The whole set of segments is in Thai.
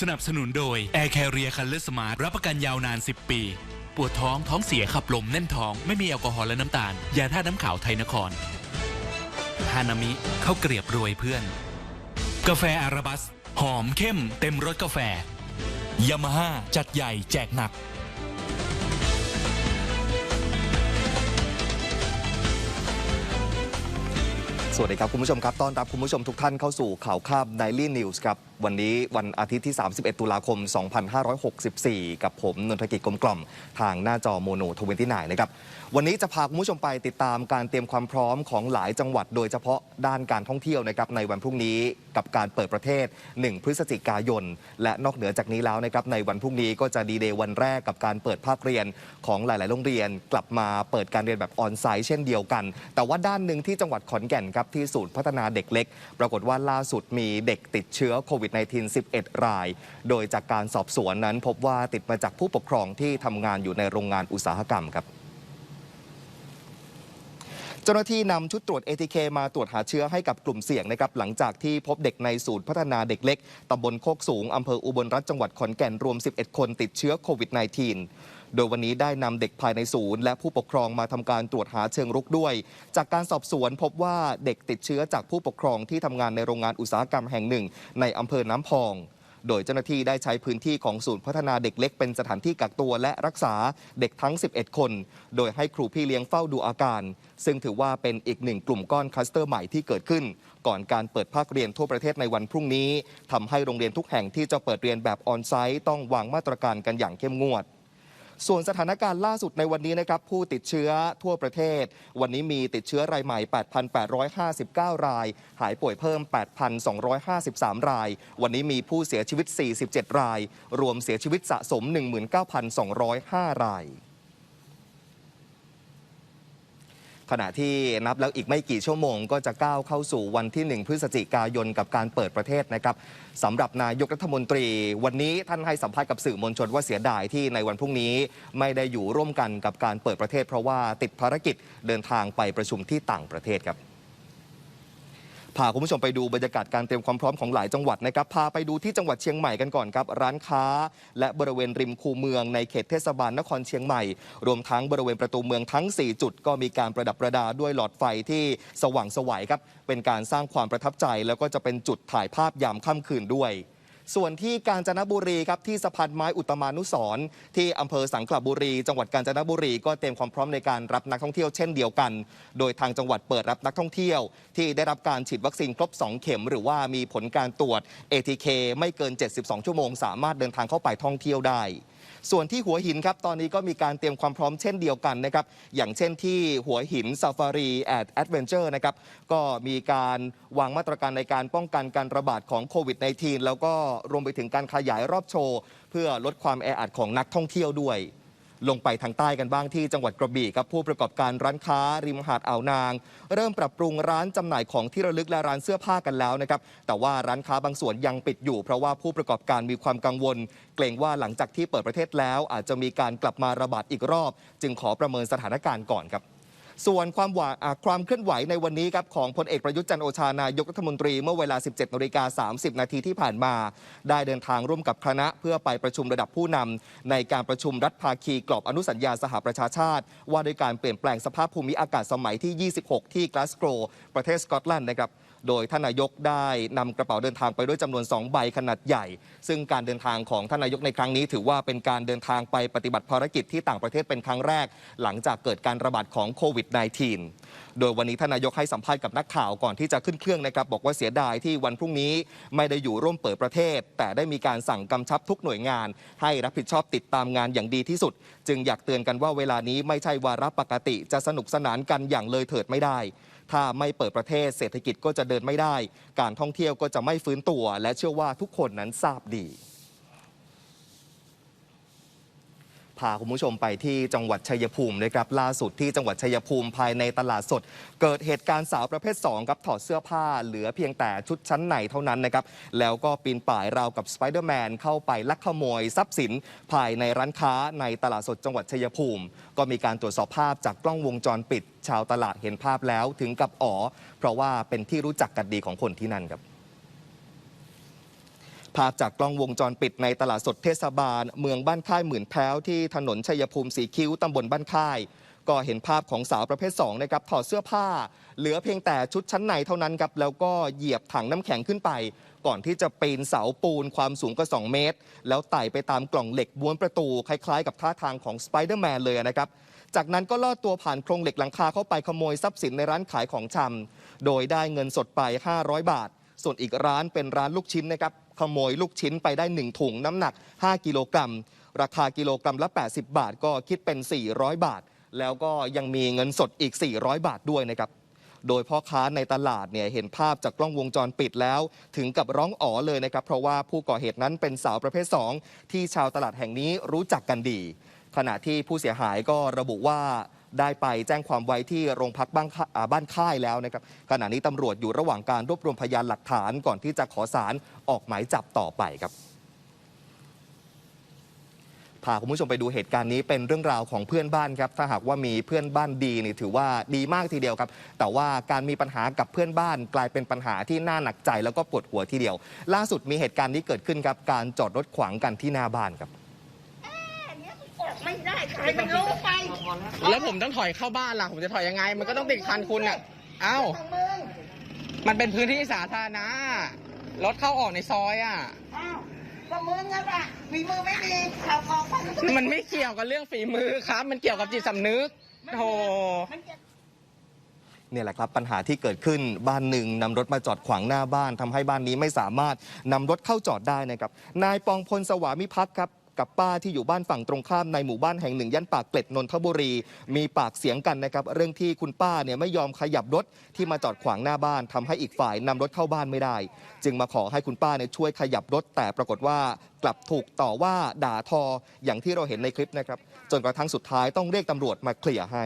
สนับสนุนโดย Air Carrier Color Smart รับประกันยาวนาน 10 ปี ปวดท้องท้องเสียขับลมแน่นท้องไม่มีแอลกอฮอล์และน้ำตาล ยาท่าตุน้ำขาวไทยนครฮานามิข้าวเกลียบรวยเพื่อน กาแฟอาราบัส หอมเข้ม เต็มรสกาแฟยามาฮ่าจัดใหญ่แจกหนัก สวัสดีครับคุณผู้ชมครับต้อนรับคุณผู้ชมทุกท่านเข้าสู่ข่าวข้าม Daily News ครับ วันนี้วันอาทิตย์ที่ 31 ตุลาคม 2564 กับผมนนทกิจกลมกล่อม ทางหน้าจอโมโนทเวนตี้นนะครับ วันนี้จะพาคุณผู้ชมไปติดตามการเตรียมความพร้อมของหลายจังหวัด โดยเฉพาะด้านการท่องเที่ยวนะครับในวันพรุ่งนี้กับการเปิดประเทศ 1 พฤศจิกายน และนอกเหนือจากนี้แล้วนะครับในวันพรุ่งนี้ก็จะดีเดย์วันแรกกับการเปิดภาคเรียนของหลาย ๆ โรงเรียน กลับมาเปิดการเรียนแบบออนไซต์เช่นเดียวกัน แต่ว่าด้านหนึ่งที่จังหวัดขอนแก่นครับที่ศูนย์พัฒนาเด็กเล็ก ปรากฏว่าล่าสุดมีเด็กติดเชื้อโควิด -19 11 ราย โดยจากการสอบสวนนั้นพบว่าติดมาจากผู้ปกครองที่ทำงานอยู่ในโรงงานอุตสาหกรรมครับเจ้าหน้าที่นำชุดตรวจ ATK มาตรวจหาเชื้อให้กับกลุ่มเสี่ยงนะครับหลังจากที่พบเด็กในศูนย์พัฒนาเด็กเล็กตำบลโคกสูงอำเภออุบลรัฐจังหวัดขอนแก่นรวม 11 คนติดเชื้อโควิด -19 โดยวันนี้ได้นำเด็กภายในศูนย์ และผู้ปกครองมาทำการตรวจหาเชิงรุกด้วย จากการสอบสวนพบว่าเด็กติดเชื้อจากผู้ปกครองที่ทำงานในโรงงานอุตสาหกรรมแห่งหนึ่ง ในอำเภอน้ำพองโดยเจ้าหน้าที่ได้ใช้พื้นที่ของศูนย์พัฒนาเด็กเล็กเป็นสถานที่กักตัวและรักษาเด็กทั้ง 11 คน โดยให้ครูพี่เลี้ยงเฝ้าดูอาการ ซึ่งถือว่าเป็นอีกหนึ่งกลุ่มก้อนคลัสเตอร์ใหม่ที่เกิดขึ้น ก่อนการเปิดภาคเรียนทั่วประเทศในวันพรุ่งนี้ทำให้โรงเรียนทุกแห่งที่จะเปิดเรียนแบบออนไซต์ต้องวางมาตรการกันอย่างเข้มงวด ส่วนสถานการณ์ล่าสุดในวันนี้นะครับผู้ติดเชื้อทั่วประเทศ วันนี้มีติดเชื้อรายใหม่ 8,859 ราย หายป่วยเพิ่ม 8,253 ราย วันนี้มีผู้เสียชีวิต 47 ราย รวมเสียชีวิตสะสม 19,205 ราย ขณะที่นับแล้วอีกไม่กี่ชั่วโมง ก็จะก้าวเข้าสู่วันที่ 1 พฤศจิกายนกับการเปิดประเทศนะครับสำหรับนายกรัฐมนตรี วันนี้ท่านให้สัมภาษณ์กับสื่อมวลชนว่าเสียดายที่ในวันพรุ่งนี้ไม่ได้อยู่ร่วมกันกับการเปิดประเทศ เพราะว่าติดภารกิจเดินทางไปประชุมที่ต่างประเทศครับ พาคุณผู้ชมไปดูบรรยากาศการเตรียมความพร้อมของหลายจังหวัดนะครับ พาไปดูที่จังหวัดเชียงใหม่กันก่อนครับ ร้านค้า และบริเวณริมคูเมืองในเขตเทศบาลนครเชียงใหม่ รวมทั้งบริเวณประตูเมืองทั้ง 4 จุด ก็มีการประดับประดาด้วยหลอดไฟที่สว่างสวัยครับ เป็นการสร้างความประทับใจ แล้วก็จะเป็นจุดถ่ายภาพยามค่ำคืนด้วย ส่วนที่กาญจนบุรีครับที่สะพานไม้อุตมานุสร์ที่อำเภอสังขละบุรี จังหวัดกาญจนบุรีก็เตรียมความพร้อมในการรับนักท่องเที่ยวเช่นเดียวกัน โดยทางจังหวัดเปิดรับนักท่องเที่ยว ที่ได้รับการฉีดวัคซีนครบ 2 เข็ม หรือว่ามีผลการตรวจ ATK ไม่เกิน 72 ชั่วโมง สามารถเดินทางเข้าไปท่องเที่ยวได้ส่วนที่หัวหินครับ ตอนนี้ก็มีการเตรียมความพร้อมเช่นเดียวกันนะครับ อย่างเช่นที่หัวหินซ a ฟารีแอดแอดเวนเจอร์นะครับ ก็มีการวางมาตรการในการป้องกันการระบาดของโควิด -19 แล้วก็รวมไปถึงการขยายรอบโชว์ เพื่อลดความแออัดของนักท่องเที่ยวด้วย ลงไปทางใต้กันบ้างที่จังหวัดกระบี่ครับผู้ประกอบการร้านค้า ริมหาดอ่าวนาง เริ่มปรับปรุงร้านจำหน่ายของที่ระลึกและร้านเสื้อผ้ากันแล้วนะครับแต่ว่าร้านค้าบางส่วนยังปิดอยู่ เพราะว่าผู้ประกอบการมีความกังวล เกรงว่าหลังจากที่เปิดประเทศแล้ว อาจจะมีการกลับมาระบาดอีกรอบ จึงขอประเมินสถานการณ์ก่อนครับ ส่วนความหวาอ่าความเคลื่อนไหวในวันนี้ครับของพลเอกประยุทธ์จันโอชานายกรัฐมนตรีเมื่อเวลา 17นาฬิกา30 นาทีที่ผ่านมา ได้เดินทางร่วมกับคณะ เพื่อไปประชุมระดับผู้นำในการประชุมรัฐภาคีกรอบอนุสัญญาสหประชาชาติ ว่าด้วยการเปลี่ยนแปลงสภาพภูมิอากาศสมัยที่ 26 ที่กลาสโกวประเทศสกอตแลนด์นะครับ โดยท่านนายกได้นำกระเป๋าเดินทางไปด้วยจำนวน 2 ใบขนาดใหญ่ ซึ่งการเดินทางของท่านนายกในครั้งนี้ ถือว่าเป็นการเดินทางไปปฏิบัติภารกิจที่ต่างประเทศเป็นครั้งแรก หลังจากเกิดการระบาดของโควิด -19 โดยวันนี้ท่านนายกให้สัมภาษณ์กับนักข่าวก่อนที่จะขึ้นเครื่องนะครับบอกว่าเสียดายที่วันพรุ่งนี้ไม่ได้อยู่ร่วมเปิดประเทศ แต่ได้มีการสั่งกำชับทุกหน่วยงาน ให้รับผิดชอบติดตามงานอย่างดีที่สุด จึงอยากเตือนกันว่าเวลานี้ไม่ใช่วาระปกติจะสนุกสนานกันอย่างเลยเถิดไม่ได้ ถ้าไม่เปิดประเทศเศรษฐกิจก็จะเดินไม่ได้ การท่องเที่ยวก็จะไม่ฟื้นตัว และเชื่อว่าทุกคนนั้นทราบดี พาคุณผู้ชมไปที่จังหวัดชัยภูมินะครับล่าสุดที่จังหวัดชัยภูมิภายในตลาดสด เกิดเหตุการณ์สาวประเภท2ครับถอดเสื้อผ้าเหลือเพียงแต่ชุดชั้นในเท่านั้นนะครับแล้วก็ปีนป่ายราวกับสไปเดอร์แมนเข้าไปลักขโมยทรัพย์สิน ภายในร้านค้าในตลาดสดจังหวัดชัยภูมิ ก็มีการตรวจสอบภาพจากกล้องวงจรปิด ชาวตลาดเห็นภาพแล้วถึงกับอ๋อเพราะว่าเป็นที่รู้จักกันดีของคนที่นั่นครับ ภาพจากกล้องวงจรปิดในตลาดสดเทศบาล เมืองบ้านค่ายหมื่นแพ้วที่ถนนชัยภูมิสีคิ้วตำบลบ้านค่าย ก็เห็นภาพของสาวประเภท2นะครับถอดเสื้อผ้า เหลือเพียงแต่ชุดชั้นในเท่านั้นครับแล้วก็เหยียบถังน้ำแข็งขึ้นไป ก่อนที่จะปีนเสาปูนความสูงก็ 2 เมตร แล้วไต่ไปตามกล่องเหล็กบ้วนประตูคล้ายๆ กับท่าทางของสไปเดอร์แมนเลยนะครับจากนั้นก็ลอดตัวผ่านโครงเหล็กหลังคาเข้าไปขโมยทรัพย์สินในร้านขายของชำโดยได้เงินสดไป 500 บาท ส่วนอีกร้านเป็นร้านลูกชิ้นนะครับขโมยลูกชิ้นไปได้ 1 ถุงน้ำหนัก 5 กิโลกรัม ราคากิโลกรัมละ 80 บาท ก็คิดเป็น 400 บาท แล้วก็ยังมีเงินสดอีก 400 บาทด้วยนะครับโดยพ่อค้าในตลาดเนี่ยเห็นภาพจากกล้องวงจรปิดแล้ว ถึงกับร้องอ๋อเลยนะครับ เพราะว่าผู้ก่อเหตุนั้นเป็นสาวประเภท 2 ที่ชาวตลาดแห่งนี้รู้จักกันดี ขณะที่ผู้เสียหายก็ระบุว่า ได้ไปแจ้งความไว้ที่โรงพักบ้านค่าอ่าบ้านค่ายแล้วนะครับขณะนี้ตำรวจอยู่ระหว่างการรวบรวมพยานหลักฐานก่อนที่จะขอสารออกหมายจับต่อไปครับพาคุณผู้ชมไปดูเหตุการณ์นี้เป็นเรื่องราวของเพื่อนบ้านครับถ้าหากว่ามีเพื่อนบ้านดีนี่ถือว่าดีมากทีเดียวครับ แต่ว่าการมีปัญหากับเพื่อนบ้านกลายเป็นปัญหาที่น่าหนักใจแล้วก็ปวดหัวทีเดียว ล่าสุดมีเหตุการณ์นี้เกิดขึ้นครับการจอดรถขวางกันที่หน้าบ้านครับ ใครมันรู้ไปแล้วผมต้องถอยเข้าบ้านล่ะ ผมจะถอยยังไง มันก็ต้องติดคันคุณอะ เอ้า ของมึงมันเป็นพื้นที่สาธารณะ รถเข้าออกในซอยอะ อ้าวก็มึงอะปะมีมือไม่ดีขับออกไปมันไม่เกี่ยวกับเรื่องฝีมือครับ มันเกี่ยวกับจิตสำนึกโธ่ มันจะ เนี่ยแหละครับปัญหาที่เกิดขึ้นบ้านหนึ่งนำรถมาจอดขวางหน้าบ้านทำให้บ้านนี้ไม่สามารถนำรถเข้าจอดได้นะครับนายปองพลสวามิพักษ์ครับ กับป้าที่อยู่บ้านฝั่งตรงข้ามในหมู่บ้านแห่งหนึ่งย่านปากเกร็ดนนทบุรี มีปากเสียงกันนะครับเรื่องที่คุณป้าเนี่ยไม่ยอมขยับรถที่มาจอดขวางหน้าบ้านทำให้อีกฝ่ายนำรถเข้าบ้านไม่ได้ จึงมาขอให้คุณป้าเนี่ยช่วยขยับรถแต่ปรากฏว่ากลับถูกต่อว่าด่าทออย่างที่เราเห็นในคลิปนะครับ จนกระทั่งสุดท้ายต้องเรียกตำรวจมาเคลียร์ให้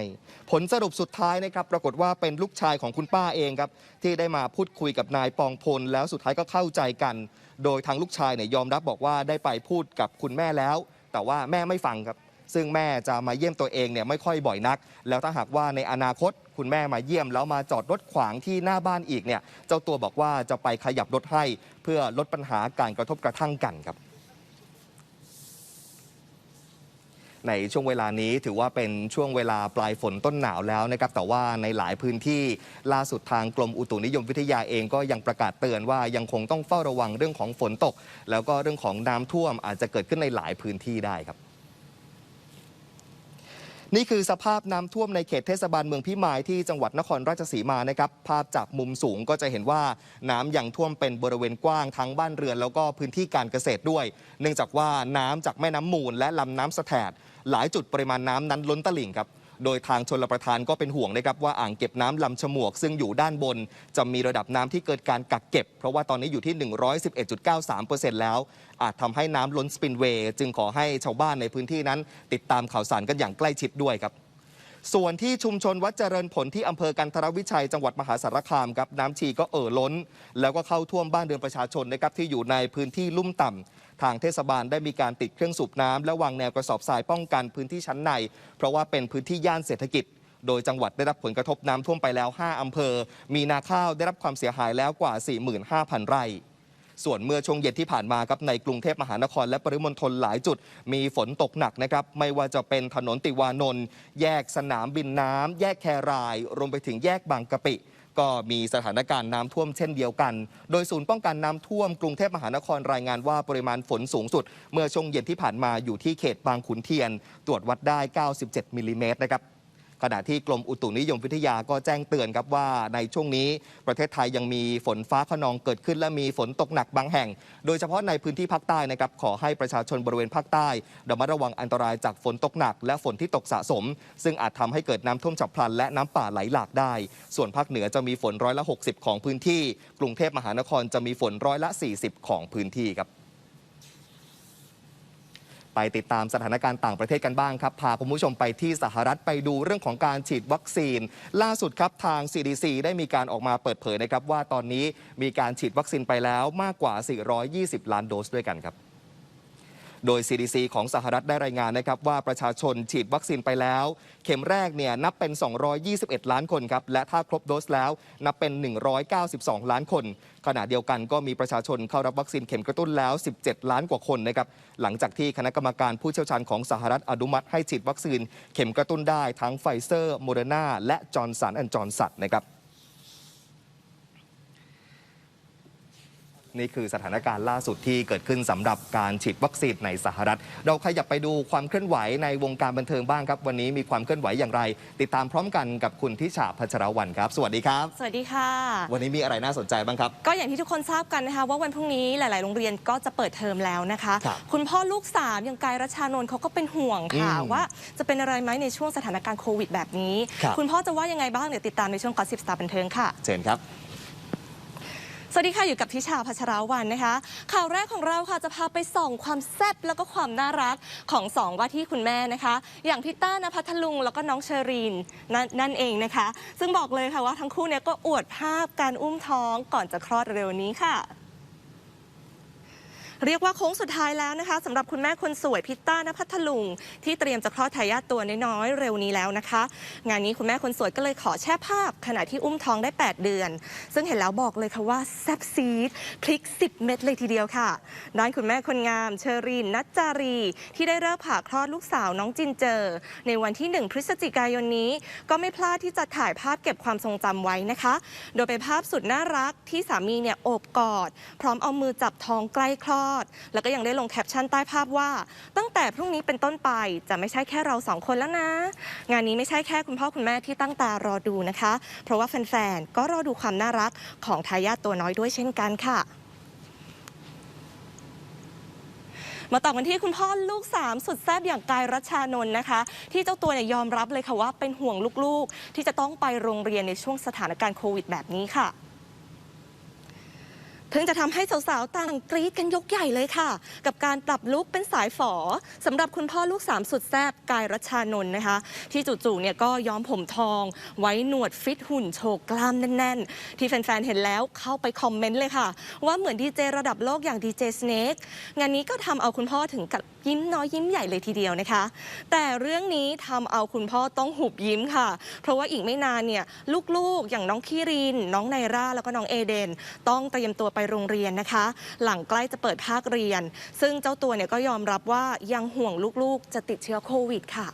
ผลสรุปสุดท้ายนะครับ ปรากฏว่าเป็นลูกชายของคุณป้าเองครับ ที่ได้มาพูดคุยกับนายปองพล แล้วสุดท้ายก็เข้าใจกัน โดยทางลูกชายเนี่ยยอมรับบอกว่าได้ไปพูดกับคุณแม่แล้ว แต่ว่าแม่ไม่ฟังครับ ซึ่งแม่จะมาเยี่ยมตัวเองเนี่ยไม่ค่อยบ่อยนัก แล้วถ้าหากว่าในอนาคตคุณแม่มาเยี่ยมแล้วมาจอดรถขวางที่หน้าบ้านอีกเนี่ยเจ้าตัวบอกว่าจะไปขยับรถให้ เพื่อลดปัญหาการกระทบกระทั่งกันครับ ในช่วงเวลานี้ถือว่าเป็นช่วงเวลาปลายฝนต้นหนาวแล้วนะครับแต่ว่าในหลายพื้นที่ล่าสุดทางกรมอุตุนิยมวิทยาเองก็ยังประกาศเตือนว่ายังคงต้องเฝ้าระวังเรื่องของฝนตก แล้วก็เรื่องของน้ำท่วมอาจจะเกิดขึ้นในหลายพื้นที่ได้ครับ นี่คือสภาพน้ำท่วมในเขตเทศบาลเมืองพิมายที่จังหวัดนครราชสีมานะครับภาพจากมุมสูงก็จะเห็นว่าน้ำยังท่วมเป็นบริเวณกว้างทั้งบ้านเรือนแล้วก็พื้นที่การเกษตรด้วย เนื่องจากว่าน้ำจากแม่น้ำมูลและลำน้ำสะแถดหลายจุดปริมาณน้ำนั้นล้นตลิ่งครับ โดยทางชนรประทานก็เป็นห่วงนะครับว่าอ่างเก็บน้ำลำฉมวก ซึ่งอยู่ด้านบน จะมีระดับน้ำที่เกิดการกักเก็บ เพราะว่าตอนนี้อยู่ที่ 111.93%แล้ว อาจทำให้น้ำล้นสปินเวย์จึงขอให้ชาวบ้านในพื้นที่นั้น ติดตามข่าวสารกันอย่างใกล้ชิดด้วยครับ ส่วนที่ชุมชนวัดเจริญผลที่อำเภอกันทรวิชัยจังหวัดมหาสารคามครับน้ำชีก็เอ่อล้น แล้วก็เข้าท่วมบ้านเรือนประชาชนนะครับที่อยู่ในพื้นที่ลุ่มต่ำทางเทศบาลได้มีการติดเครื่องสูบน้ำและวางแนวกระสอบทรายป้องกันพื้นที่ชั้นใน เพราะว่าเป็นพื้นที่ย่านเศรษฐกิจ โดยจังหวัดได้รับผลกระทบน้ำท่วมไปแล้ว 5อำเภอ มีนาข้าวได้รับความเสียหายแล้วกว่า 45,000 ไร่ ส่วนเมื่อช่วงเย็นที่ผ่านมาครับในกรุงเทพมหานครและปริมณฑลหลายจุด มีฝนตกหนักนะครับไม่ว่าจะเป็นถนนติวานนท์แยกสนามบินน้ำแยกแคราย รวมไปถึงแยกบางกะปิก็มีสถานการณ์น้ำท่วมเช่นเดียวกัน โดยศูนย์ป้องกันน้ำท่วมกรุงเทพมหานครรายงานว่าปริมาณฝนสูงสุด เมื่อช่วงเย็นที่ผ่านมาอยู่ที่เขตบางขุนเทียน ตรวจวัดได้ 97มิลลิเมตรนะครับ ขณะที่กรมอุตุนิยมวิทยาก็แจ้งเตือนครับว่าในช่วงนี้ประเทศไทยยังมีฝนฟ้าขนองเกิดขึ้น และมีฝนตกหนักบางแห่ง โดยเฉพาะในพื้นที่ภาคใต้นะครับขอให้ประชาชนบริเวณภาคใต้ระมัดระวังอันตรายจากฝนตกหนัก และฝนที่ตกสะสม ซึ่งอาจทำให้เกิดน้ำท่วมฉับพลัน และน้ำป่าไหลหลากได้ ส่วนภาคเหนือจะมีฝนร้อยละ 60 ของพื้นที่ กรุงเทพมหานครจะมีฝนร้อยละ 40 ของพื้นที่ครับ ไปติดตามสถานการณ์ต่างประเทศกันบ้างครับพาคุณผู้ชมไปที่สหรัฐไปดูเรื่องของการฉีดวัคซีน ล่าสุดครับทาง CDC ได้มีการออกมาเปิดเผยนะครับว่าตอนนี้มีการฉีดวัคซีนไปแล้วมากกว่า 420 ล้านโดสด้วยกันครับ โดย CDC ของสหรัฐได้รายงานนะครับว่าประชาชนฉีดวัคซีนไปแล้ว เข็มแรกเนี่ยนับเป็น 221 ล้านคนครับและถ้าครบโดสแล้วนับเป็น 192 ล้านคน ขณะเดียวกันก็มีประชาชนเข้ารับวัคซีนเข็มกระตุ้นแล้ว 17 ล้านกว่าคนนะครับหลังจากที่คณะกรรมการผู้เชี่ยวชาญของสหรัฐอนุมัติให้ฉีดวัคซีนเข็มกระตุ้นได้ทั้งไฟเซอร์โมเดอร์นาและจอร์นสันแอนด์จอร์นสันนะครับ นี่คือสถานการณ์ล่าสุดที่เกิดขึ้นสำหรับการฉีดวัคซีนในสหรัฐ เราขยับไปดูความเคลื่อนไหวในวงการบันเทิงบ้างครับ วันนี้มีความเคลื่อนไหวอย่างไร ติดตามพร้อมกันกับคุณทิชาพัชรวันครับ สวัสดีครับ สวัสดีค่ะ วันนี้มีอะไรน่าสนใจบ้างครับ ก็อย่างที่ทุกคนทราบกันนะคะว่าวันพรุ่งนี้หลาย ๆ โรงเรียนก็จะเปิดเทอมแล้วนะคะครับคุณพ่อลูกสามอย่างกายรัชชานนท์เขาก็เป็นห่วงค่ะอืมว่าจะเป็นอะไรไหมในช่วงสถานการณ์โควิด แบบนี้ครับณพ่อจะว่ายังไงบ้างเดี๋ยวติดตามในช่วงกอสิบสตาร์บันเทิงค่ะ เชิญครับ สวัสดีค่ะอยู่กับทิชาพัชราวันนะคะ ข่าวแรกของเราค่ะจะพาไปส่องความแซ่บแล้วก็ความน่ารักของสองว่าที่คุณแม่นะคะ อย่างพี่ต้านพัทลุงแล้วก็น้องเชอรีนนนนั่นเองนะคะ ซึ่งบอกเลยค่ะว่าทั้งคู่เนี่ยก็อวดภาพการอุ้มท้องก่อนจะคลอดเร็วนี้ค่ะ เรียกว่าโค้งสุดท้ายแล้วนะคะสำหรับคุณแม่คนสวยพิตต้านพัทลุง ที่เตรียมจะคลอดทายาทตัวน้อยๆเร็วนี้แล้วนะคะ งานนี้คุณแม่คนสวยก็เลยขอแช่ภาพ ขณะที่อุ้มท้องได้ 8 เดือน ซึ่งเห็นแล้วบอกเลยค่ะว่าแซ่บซีดพลิก 10 เม็ดเลยทีเดียวค่ะด้านคุณแม่คนงามเชอรีนนัจจารี ที่ได้เริ่มผ่าคลอดลูกสาวน้องจินเจอ ในวันที่ 1 พฤศจิกายนนี้ ก็ไม่พลาดที่จะถ่ายภาพเก็บความทรงจำไว้นะคะ โดยเป็นภาพสุดน่ารักที่สามีเนี่ยโอบกอด พร้อมเอามือจับท้องใกล้คลอดแล้วก็ยังได้ลงแคปชั่นใต้ภาพว่า ตั้งแต่พรุ่งนี้เป็นต้นไปจะไม่ใช่แค่เราสองคนแล้วนะ งานนี้ไม่ใช่แค่คุณพ่อคุณแม่ที่ตั้งตารอดูนะคะ เพราะว่าแฟนๆก็รอดูความน่ารักของทายาทตัวน้อยด้วยเช่นกันค่ะมาต่อกันที่คุณพ่อลูกสามสุดแซ่บอย่างกายรัชชานนท์นะคะ ที่เจ้าตัวเนี่ยยอมรับเลยค่ะว่าเป็นห่วงลูกๆ ที่จะต้องไปโรงเรียนในช่วงสถานการณ์โควิดแบบนี้ค่ะ เพิ่งจะทำให้สาวๆ ต่างกรี๊ดกันยกใหญ่เลยค่ะ กับการปรับลุคเป็นสายฝอสำหรับคุณพ่อลูกสามสุดแซ่บกายรัชชานนท์นะคะ ที่จู่ๆเนี่ยก็ย้อมผมทอง ไว้หนวดฟิตหุ่นโชว์กล้ามแน่น ๆ ที่แฟน ๆ เห็นแล้วเข้าไปคอมเมนต์เลยค่ะ ว่าเหมือนดีเจระดับโลกอย่างดีเจสเนกงานนี้ก็ทำเอาคุณพ่อถึงกับยิ้มน้อยยิ้มใหญ่เลยทีเดียวนะคะ แต่เรื่องนี้ทำเอาคุณพ่อต้องหุบยิ้มค่ะ เพราะว่าอีกไม่นานเนี่ยลูกๆอย่างน้องคีริน น้องไนร่าแล้วก็น้องเอเดน ต้องเตรียมตัวไปโรงเรียนนะคะ หลังใกล้จะเปิดภาคเรียน ซึ่งเจ้าตัวเนี่ยก็ยอมรับว่ายังห่วงลูกๆ จะติดเชื้อโควิดค่ะ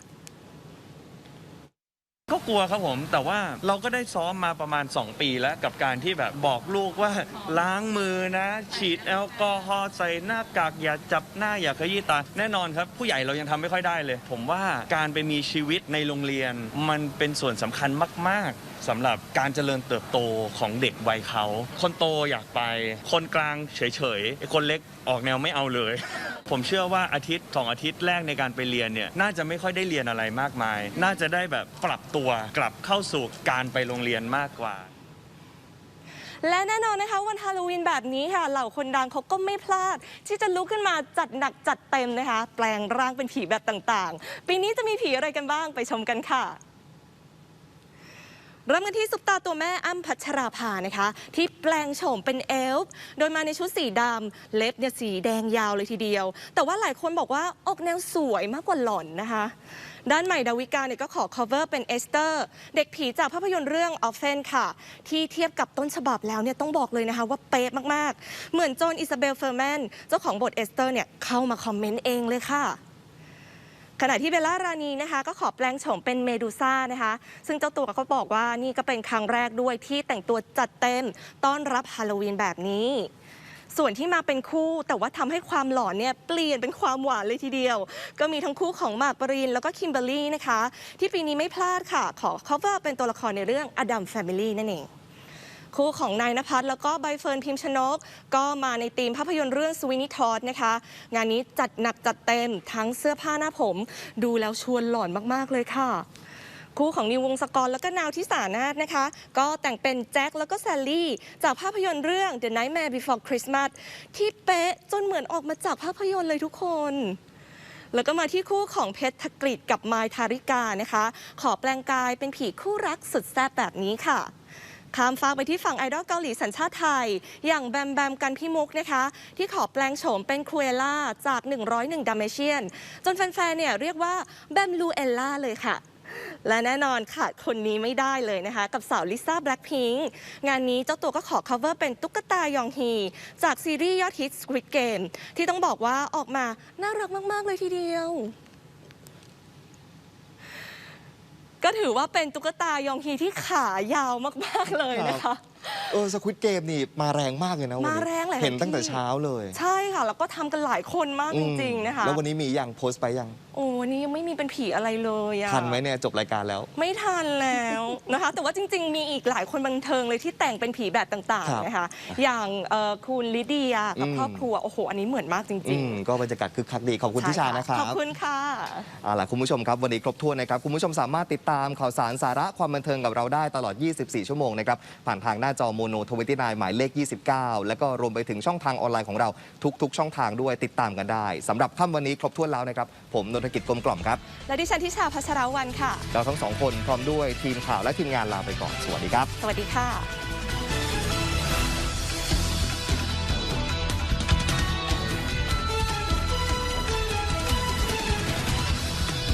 ก็กลัวครับผม แต่ว่าเราก็ได้ซ้อมมาประมาณ 2 ปีแล้วกับการที่แบบบอกลูกว่าล้างมือนะ ฉีดแอลกอฮอล์ใส่หน้ากากอย่าจับหน้าอย่าขยี้ตา แน่นอนครับ ผู้ใหญ่เรายังทำไม่ค่อยได้เลย ผมว่าการไปมีชีวิตในโรงเรียน มันเป็นส่วนสำคัญมาก ๆสำหรับการเจริญเติบโตของเด็กวัยเขา คนโตอยากไป คนกลางเฉยๆไอ้คนเล็กออกแนวไม่เอาเลย ผมเชื่อว่าอาทิตย์สองอาทิตย์แรกในการไปเรียนเนี่ยน่าจะไม่ค่อยได้เรียนอะไรมากมาย น่าจะได้แบบปรับตัวกลับเข้าสู่การไปโรงเรียนมากกว่าและแน่นอนนะคะวันฮาโลวีนแบบนี้ค่ะ เหล่าคนดังเขาก็ไม่พลาด ที่จะลุกขึ้นมาจัดหนักจัดเต็มนะคะ แปลงร่างเป็นผีแบบต่างๆ ปีนี้จะมีผีอะไรกันบ้างไปชมกันค่ะ เริ่มกันที่ซุปตาตัวแม่อ้ำพัชราภานะคะ ที่แปลงโฉมเป็นเอลฟ์โดยมาในชุดสีดำเล็บเนี่ยสีแดงยาวเลยทีเดียว แต่ว่าหลายคนบอกว่าออกแนวสวยมากกว่าหล่อนนะคะ ด้านใหม่ดาวิกาเนี่ยก็ขอ cover เป็นเอสเตอร์ เด็กผีจากภาพยนตร์เรื่องออฟเฟนค่ะ ที่เทียบกับต้นฉบับแล้วเนี่ยต้องบอกเลยนะคะว่าเป๊ะมากๆ เหมือนโจนอิซาเบลเฟอร์แมนเจ้าของบทเอสเตอร์เนี่ยเข้ามาคอมเมนต์เองเลยค่ะ ขณะที่เบลล่ารานีนะคะ ก็ขอแปลงโฉมเป็นเมดูซ่านะคะ ซึ่งเจ้าตัวก็บอกว่านี่ก็เป็นครั้งแรกด้วยที่แต่งตัวจัดเต็ม ต้อนรับฮาโลวีนแบบนี้ ส่วนที่มาเป็นคู่แต่ว่าทำให้ความหล่อนเนี่ยเปลี่ยนเป็นความหวานเลยทีเดียว ก็มีทั้งคู่ของหมากปรินแล้วก็คิมเบอร์รี่นะคะ ที่ปีนี้ไม่พลาดค่ะ ขอ cover เป็นตัวละครในเรื่องอดัมแฟมิลี่นั่นเอง คู่ของนายนภัสแล้วก็ใบเฟิร์นพิมพ์ชนก ก็มาในธีมภาพยนตร์เรื่องสวินิทอดนะคะ งานนี้จัดหนักจัดเต็มทั้งเสื้อผ้าหน้าผม ดูแล้วชวนหลอนมาก ๆ เลยค่ะคู่ของนิววงศกรแล้วก็นาวที่สานาถนะคะ ก็แต่งเป็นแจ็คแล้วก็แซลลี่ จากภาพยนตร์เรื่อง The Nightmare Before Christmas ที่เป๊ะจนเหมือนออกมาจากภาพยนตร์เลยทุกคน แล้วก็มาที่คู่ของเพชรธกฤษกับไมายทาริกานะคะ ขอแปลงกายเป็นผีคู่รักสุดแซ่บแบบนี้ค่ะ ข้ามฟากไปที่ฝั่งไอดอลเกาหลีสัญชาติไทย อย่างแบมแบมกันพี่มุกนะคะ ที่ขอแปลงโฉมเป็นครูเอล่าจาก 101ดัมเมเชียน จนแฟนๆเนี่ยเรียกว่าแบมลูเอล่าเลยค่ะและแน่นอนค่ะ คนนี้ไม่ได้เลยนะคะ กับสาวลิซ่าแบล็ p พิง k งานนี้เจ้าตัวก็ขอ cover เป็นตุ๊กตายองฮี จากซีรีส์ยอดฮิต Squid Game ที่ต้องบอกว่าออกมาน่ารักมาก ๆ เลยทีเดียว ก็ถือว่าเป็นตุ๊กตายองฮีที่ขายาวมาก ๆ เลยนะคะ เออสควิตเกมนี่มาแรงมากเลยนะวันนี้มาแรงหลายเห็นตั้งแต่ที่ เช้าเลยใช่ค่ะ แล้วก็ทำกันหลายคนมากจริงอืมๆนะคะ แล้ววันนี้มียังโพสต์ไปยังโอ้วันนี้ยังไม่มีเป็นผีอะไรเลยอะทันไหมเนี่ยจบรายการแล้ว ไม่ทันแล้วนะคะ แต่ว่าจริง ๆ มีอีกหลายคนบันเทิงเลยที่แต่งเป็นผีแบบต่างครับๆนะคะ อย่างเอ่อคุณลิเดียกับอืม ครอบครัวโอ้โห อันนี้เหมือนมากจอืริงมก็บรรยากาศคึกคักดีขอบๆคุณทิชานะครับขอบคุณค่ะ เอาล่ะคุณผู้ชมครับวันนี้ครบถ้วนนะครับคุณผู้ชมสามารถติดตามข่าวสารสาระความบันเทิงกับเราได้ตลอด 24 ชั่วโมงนะครับผ่านทางหน้าจอโมโนทวิตนหมายเลข 29 แล้วก็รวมไปถึงช่องทางออนไลน์ของเราทุก ๆ ช่องทางด้วยติดตามกันได้สำหรับค่ำวันนี้ครบถ้วนแล้วนะครับ ผมนนทกิจกลมกล่อมครับ และดิฉันทิชาพัชรวันค่ะ เราทั้งสองคนพร้อมด้วยทีมข่าวและทีมงานลาไปก่อนสวัสดีครับ สวัสดีค่ะ